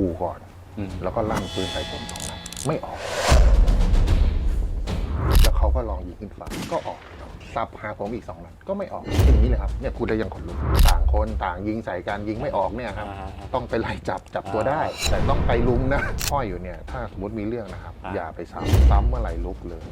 ขู่ก่อน อืม แล้วก็ลั่นปืนใส่ผมสองนัดไม่ออก แล้วเขาก็ลองยิงขึ้นฟ้าก็ออกซับหาผมอีกสองนัดก็ไม่ออกอย่างนี้เลยครับเนี่ยพูดได้ยังขนลุกต่างคนต่างยิงใส่กันยิงไม่ออกเนี่ยครับ อ่าต้องไปไล่จับจับตัวได้ แต่ต้องไปลุมนะห้อยอยู่เนี่ย ถ้าสมมติมีเรื่องนะครับ อ่า อย่าไปซ้ำซ้ำเมื่อไหร่ลุกเลย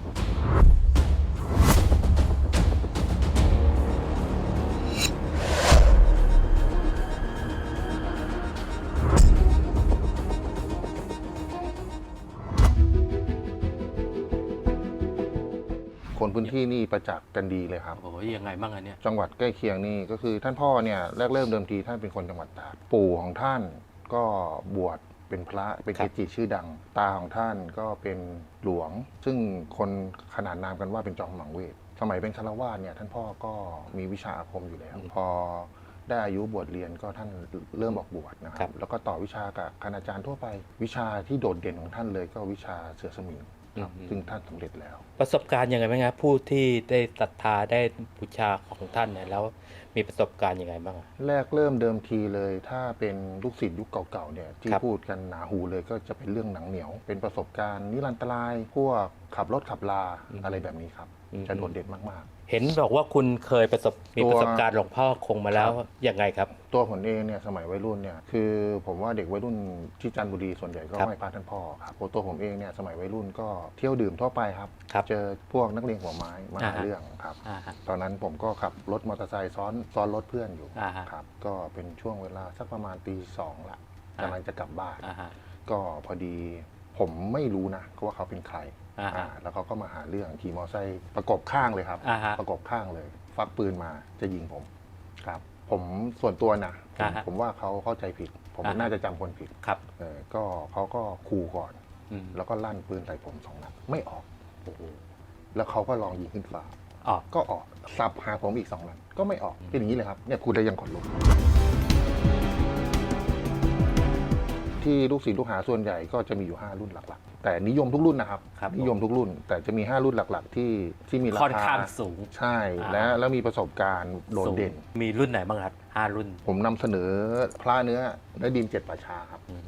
คนพื้นที่นี่ประจักษ์กันดีเลยครับ โอ้ยยังไงบ้างอันเนี้ยจังหวัดใกล้เคียงนี่ก็คือท่านพ่อเนี่ยแรกเริ่มเดิมทีท่านเป็นคนจังหวัดตากปู่ของท่านก็บวชเป็นพระเป็นครัเกบจิชื่อดัง ตาของท่านก็เป็นหลวง ซึ่งคนขนานนามกันว่าเป็นจอมหมังเวทสมัยเป็นคารวาสเนี่ยท่านพ่อก็มีวิชาอาคมอยู่แล้ว พอได้อายุบวชเรียนก็ท่านเริ่มออกบวชนะคครัรับบแล้วก็ต่อวิชากับคณาจารย์ทั่วไป วิชาที่โดดเด่นของท่านเลยก็วิชาเสือสมิงครับ ซึ่งท่านสำเร็จแล้ว ประสบการณ์ยังไงบ้างครับผู้ที่ได้ศรัทธาได้บูชาของท่านเนี่ยแล้วมีประสบการณ์ยังไงบ้างอะ แรกเริ่มเดิมทีเลย ถ้าเป็นลูกศิษย์ยุคเก่าๆเนี่ยที่ครับ พูดกันหนาหูเลยก็จะเป็นเรื่องหนังเหนียว เป็นประสบการณ์นิรันตราย พวกขับรถขับลาอะไรแบบนี้ครับ จะโดดเด่นมาก เห็นบอกว่าคุณเคยประสบมีตัวประสบการณ์หลวงพ่อคงมาแล้วครับยังไงครับ ๆ ตัวผมเองเนี่ยสมัยวัยรุ่นเนี่ยคือผมว่าเด็กวัยรุ่นที่จันทบุรีส่วนใหญ่ก็ครับไม่พลาดท่านพ่อครับตัวผมเองเนี่ยสมัยวัยรุ่นก็เที่ยวดื่มทั่วไปครับ ครับ เจอพวกนักเลงหัวไม้มาอ่าหาฮะ เรื่องครับ อ่าฮะ ตอนนั้นผมก็ขับรถมอเตอร์ไซค์ซ้อนซ้อนรถเพื่อนอยู่อ่าฮะครับ ก็เป็นช่วงเวลาสักประมาณตีสองละอ่ากำลังจะกลับบ้าน อ่าฮะก็พอดีผมไม่รู้นะว่าเขาเป็นใคร อ่าฮะ อ่าแล้วเขาก็มาหาเรื่องขี่มอเตอร์ไซค์ประกบข้างเลยครับ อ่าฮะ ประกบข้างเลย ฟักปืนมาจะยิงผมครับ ผมส่วนตัวนะผมอ่าฮะผมว่าเขาเข้าใจผิด ผมอ่าฮะ น่าจะจำคนผิดครับเออก็เขาก็ขู่ก่อน อืมแล้วก็ลั่นปืนใส่ผมสองนัดไม่ออกแล้วเขาก็ลองยิงขึ้นฟ้า อ๋อ ก็ออกสับหาผมอีกสองนัดก็ไม่ออกเป็นอย่างนี้เลยครับเนี่ยพูดได้ยังขนลุก ที่ลูกศิษย์ลูกหาส่วนใหญ่ก็จะมีอยู่ 5 รุ่นหลักๆ แต่นิยมทุกรุ่นนะครับ ครับนิยมทุกรุ่น แต่จะมี 5 รุ่นหลักๆ ที่ที่มีราค่อนคาข้างสูง ใช่อ่า และแล้วมีประสบการณ์โดดสูงเด่น มีรุ่นไหนบ้างครับห้ารุ่นผมนำเสนอพระเนื้อและดินเจ็ดป่าชาครับ อืม